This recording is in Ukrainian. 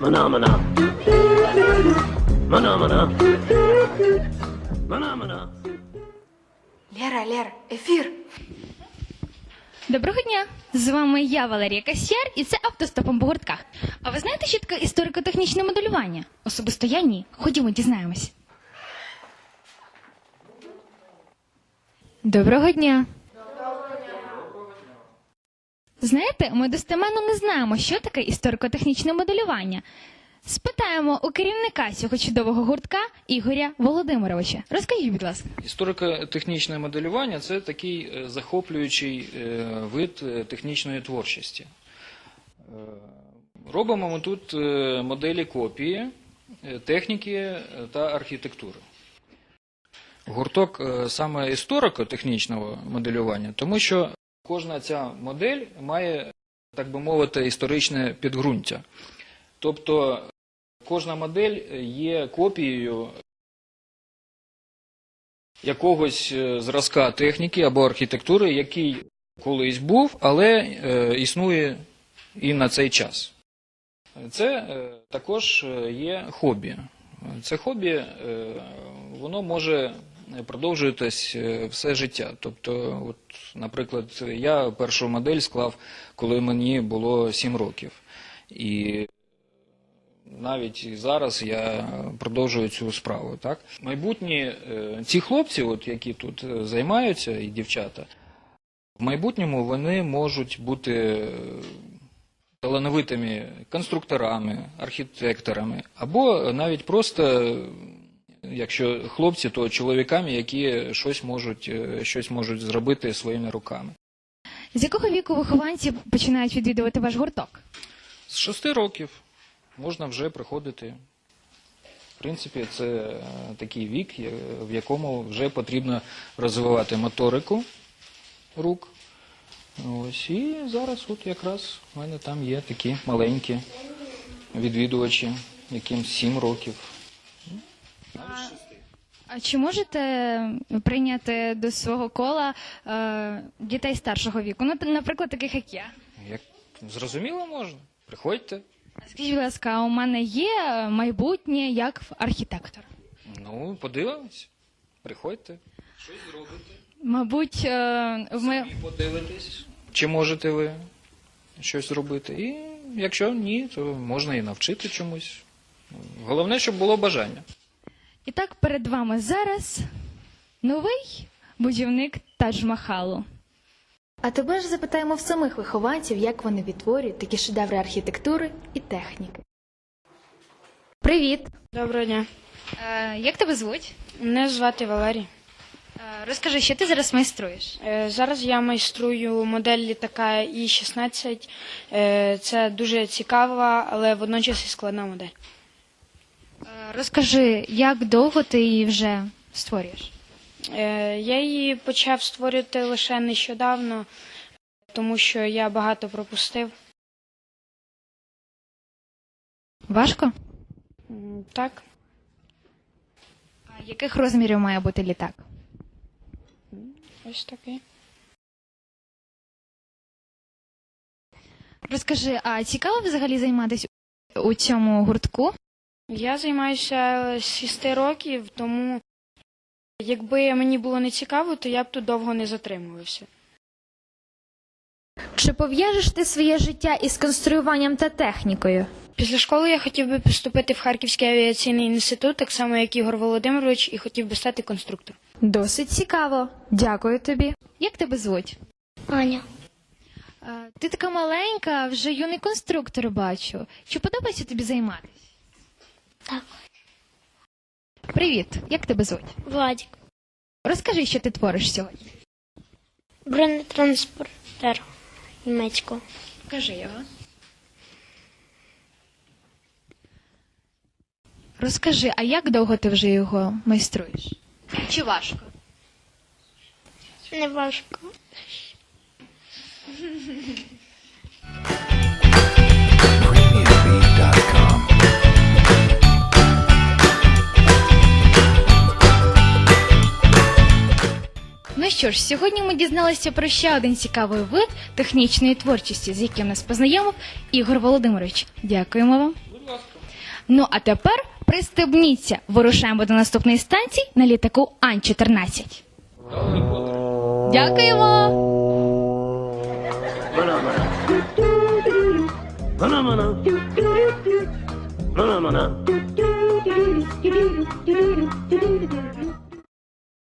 Mana mana. Mana mana. Mana mana. Лера, Лера, ефір. Доброго дня! З вами я, Валерія Касьяр, і це автостопом по гуртках. А ви знаєте, що таке історико-технічне моделювання? Особисто я ні. Ходімо, дізнаємось. Доброго дня. Знаєте, ми достеменно не знаємо, що таке історико-технічне моделювання. Спитаємо у керівника цього чудового гуртка Ігоря Володимировича. Розкажіть, будь ласка. Історико-технічне моделювання це такий е, захоплюючий е, вид е, технічної творчості. Робимо ми тут моделі копії, техніки та архітектури. Гурток саме історико-технічного моделювання, тому що кожна ця модель має, так би мовити, історичне підґрунтя. Тобто кожна модель є копією якогось е, зразка техніки або архітектури, який колись був, але е, існує і на цей час. Це е, також е, є хобі. Це хобі, е, воно може продовжуватись е, все життя. Тобто, от, наприклад, я першу модель склав, коли мені було 7 років. І навіть зараз я продовжую цю справу. Так? Майбутні е, ці хлопці, от, які тут е, займаються, і дівчата, в майбутньому вони можуть бути талановитими конструкторами, архітекторами, або навіть просто, якщо хлопці, то чоловіками, які щось можуть, е, щось можуть зробити своїми руками. З якого віку вихованці починають відвідувати ваш гурток? З шести років можна вже приходити. В принципі, це е, такий вік, в якому вже потрібно розвивати моторику рук. Ось, і зараз от якраз в мене там є такі маленькі відвідувачі, яким 7 років. А чи можете прийняти до свого кола е, дітей старшого віку? Ну, наприклад, таких як я. Як зрозуміло можна? Приходьте. Скажіть, будь ласка, а у мене є майбутнє як архітектор? Ну, подивимось. Приходьте. Щось зробите. Мабуть, е, в ми... І подивитесь, чи можете ви щось зробити. І якщо ні, то можна і навчити чомусь. Головне, щоб було бажання. І так перед вами зараз новий будівник Тадж-Махалу. А тепер ж запитаємо в самих вихованців, як вони відтворюють такі шедеври архітектури і техніки. Привіт! Доброго дня. Е, як тебе звуть? Мене звати Валерій. Е, розкажи, що ти зараз майструєш? Е, Зараз я майструю модель літака І-16. Е, Це дуже цікава, але водночас і складна модель. Е, розкажи, як довго ти її вже створюєш? Е, Я її почав створювати лише нещодавно, тому що я багато пропустив. Важко? Так, А яких розмірів має бути літак? ось такий. Розкажи, а цікаво взагалі займатися у цьому гуртку? Я займаюся з 6 років, тому якби мені було не цікаво, то я б тут довго не затримувався. Чи пов'яжеш ти своє життя із конструюванням та технікою? Після школи я хотів би поступити в Харківський авіаційний інститут, так само як Ігор Володимирович, і хотів би стати конструктором. Досить цікаво. Дякую тобі. Як тебе звуть? Аня, Е, Ти така маленька, вже юний конструктор бачу. Чи подобається тобі займатися? Так. Привіт, як тебе звуть? Владик, Розкажи, що ти твориш сьогодні. бронетранспортер німецького. Покажи його. Розкажи, а як довго ти вже його майструєш? Чи важко? Не важко. Що ж, сьогодні ми дізналися про ще один цікавий вид технічної творчості, з яким нас познайомив Ігор Володимирович. Дякуємо вам. Ну а тепер пристебніться. Вирушаємо до наступної станції на літаку Ан-14. Дякуємо! Mana mana. Mana mana.